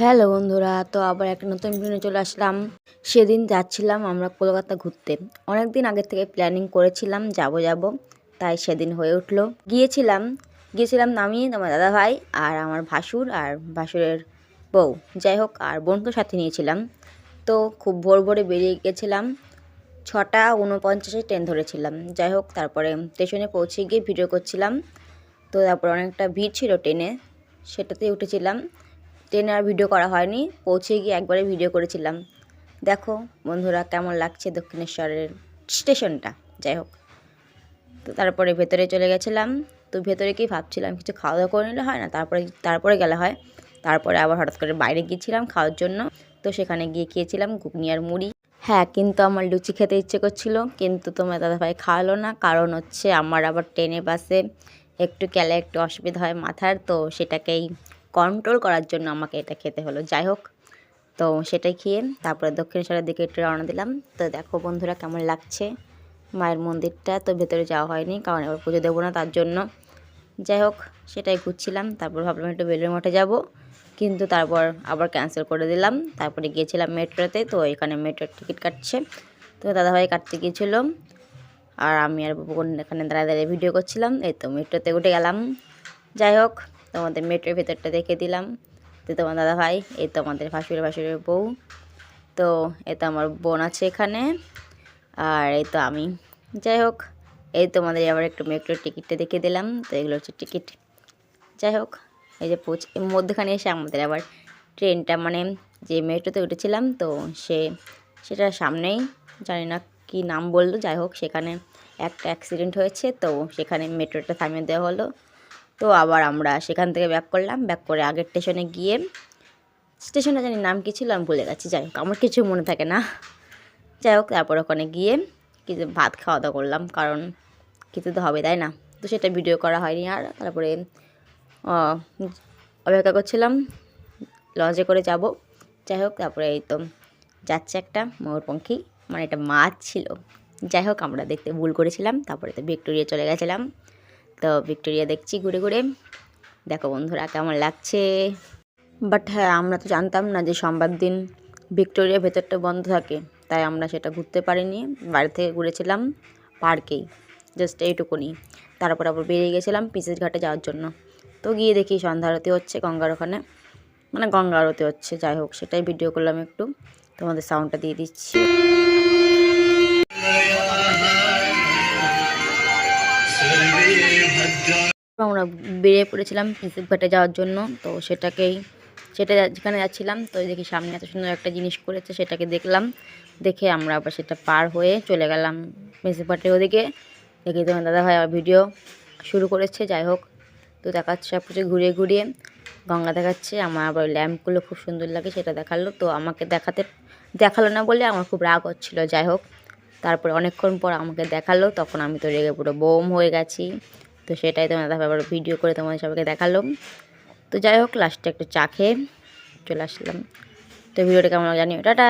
Hello বন্ধুরা, তো আবার একটা নতুন ভিডিও চলে আসলাম। সেদিন যাচ্ছিলাম আমরা কলকাতা ঘুরতে। অনেক দিন আগে থেকে প্ল্যানিং করেছিলাম যাব যাব, তাই সেদিন হয়ে উঠল। গিয়েছিলাম গিয়েছিলাম নামিয়ে আমার দাদা ভাই আর আমার ভাসুর আর ভাসুরের বউ। যাই হোক, আর বোনকে সাথে নিয়েছিলাম। তো খুব ভোর ভোরে বেরিয়ে গেছিলাম। ছটা উনপঞ্চাশে ট্রেন ধরেছিলাম। যাই হোক, তারপরে স্টেশনে পৌঁছে গিয়ে ভিডিও করছিলাম। তো তারপর অনেকটা ভিড় ছিল ট্রেনে সেটাতেই উঠেছিলাম। ট্রেনে আর ভিডিও করা হয়নি, পৌঁছে গিয়ে একবারে ভিডিও করেছিলাম। দেখো বন্ধুরা কেমন লাগছে দক্ষিণেশ্বরের স্টেশনটা, যাই হোক। তো তারপরে ভেতরে চলে গেছিলাম, তো ভেতরে কি ভাবছিলাম কিছু খাওয়া দাওয়া করে নিলে হয় না, তারপরে তারপরে গেলে হয়। তারপরে আবার হঠাৎ করে বাইরে গিয়েছিলাম খাওয়ার জন্য, তো সেখানে গিয়ে খেয়েছিলাম ঘুগনি আর মুড়ি। হ্যাঁ কিন্তু আমার লুচি খেতে ইচ্ছে করছিল, কিন্তু তোমার দাদাভাই খাওয়ালো না, কারণ হচ্ছে আমার আবার ট্রেনে, বাসে একটু গেলে একটু অসুবিধা হয় মাথার, তো সেটাকেই কন্ট্রোল করার জন্য আমাকে এটা খেতে হলো। যাই হোক, তো সেটাই খেয়ে তারপরে দক্ষিণেশ্বরের দিকে একটু রওনা দিলাম। তো দেখো বন্ধুরা কেমন লাগছে মায়ের মন্দিরটা। তো ভেতরে যাওয়া হয়নি, কারণ এবার পুজো দেবো না তার জন্য। যাই হোক, সেটাই ঘুরছিলাম, তারপর ভাবলাম একটু বেলুর মঠে যাব। কিন্তু তারপর আবার ক্যান্সেল করে দিলাম। তারপরে গিয়েছিলাম মেট্রোতে, তো এখানে মেট্রোর টিকিট কাটছে। তো দাদাভাই কাটতে গিয়েছিল, আর আমি আর এখানে দাঁড়ায় দাঁড়িয়ে ভিডিও করছিলাম। এই তো মেট্রোতে উঠে গেলাম। যাই হোক তোমাদের মেট্রোর ভেতরটা দেখে দিলাম। তো তোমার দাদা ভাই, এই তো আমাদের ভাসুরের ভাসুরের বউ। তো এই তো আমার বোন আছে এখানে, আর এই তো আমি। যাই হোক, এই তোমাদের আবার একটু মেট্রোর টিকিটটা দেখে দিলাম। তো এগুলো হচ্ছে টিকিট। যাই হোক, এই যে পৌঁছ, মধ্যখানে এসে আমাদের আবার ট্রেনটা মানে যে মেট্রোতে উঠেছিলাম, তো সে, সেটা সামনেই, জানি না কি নাম বলল, যাই হোক, সেখানে একটা অ্যাক্সিডেন্ট হয়েছে, তো সেখানে মেট্রোটা থামিয়ে দেওয়া হলো। তো আবার আমরা সেখান থেকে ব্যাক করলাম ব্যাক করে আগের স্টেশনে গিয়ে স্টেশনটা জানি নাম কী ছিল আমি ভুলে গেছি, যাই হোক, আমার কিছু মনে থাকে না। যাই হোক, তারপর ওখানে গিয়ে কিছু ভাত খাওয়া দাওয়া করলাম, কারণ খেতে তো হবে, তাই না? তো সেটা ভিডিও করা হয়নি আর, তারপরে অপেক্ষা করছিলাম লজে করে যাব। যাই হোক, তারপরে এই তো যাচ্ছে একটা ময়ূরপঙ্খী মানে এটা মাছ ছিল। যাই হোক, আমরা দেখতে ভুল করেছিলাম, তারপরে তো ভিক্টোরিয়া চলে গেছিলাম। তো ভিক্টোরিয়া দেখছি ঘুরে ঘুরে। দেখো বন্ধুরা কেমন লাগছে। বাট হ্যাঁ আমরা তো জানতাম না যে সোমবার দিন ভিক্টোরিয়া ভেতরটা বন্ধ থাকে। তাই আমরা সেটা ঘুরতে পারিনি। বাড়ি থেকে ঘুরেছিলাম পার্কেই। জাস্ট এইটুকুনি। তারপর আবার বেরিয়ে গেছিলাম পিসেস ঘাটে যাওয়ার জন্য। তো গিয়ে দেখি সন্ধ্যা আরতি হচ্ছে গঙ্গার ওখানে। মানে গঙ্গা আরতি হচ্ছে, যাই হোক, সেটাই ভিডিও করলাম একটু। তোমাদের সাউন্ডটা দিয়ে দিচ্ছি। আমরা বেরিয়ে পড়েছিলাম পিসিপ ঘাটে যাওয়ার জন্য। তো সেটাকেই, সেটা যেখানে যাচ্ছিলাম, তো দেখি সামনে এত সুন্দর একটা জিনিস করেছে, সেটাকে দেখলাম। দেখে আমরা আবার সেটা পার হয়ে চলে গেলাম পিসিপ ঘাটের ওদিকে। দেখি তোমার দাদা ভাই আবার ভিডিও শুরু করেছে, যাই হোক। তো দেখাচ্ছে সব কিছু ঘুরিয়ে ঘুরিয়ে। গঙ্গা দেখাচ্ছে, আমার আবার ল্যাম্পগুলো খুব সুন্দর লাগে, সেটা দেখাল। তো আমাকে দেখাতে, দেখাল না বলে আমার খুব রাগ হচ্ছিল, যাই হোক। তারপরে অনেকক্ষণ পর আমাকে দেখাল, তখন আমি তো রেগে পুরো বোম হয়ে গেছি। তো সেটাই তোমার দাদা আবার ভিডিও করে তোমাদের সবাইকে দেখাল। তো যাই হোক লাস্টে একটু চা খেয়ে চলে আসলাম। তো ভিডিওটা কেমন জানি জানিও। টাটা!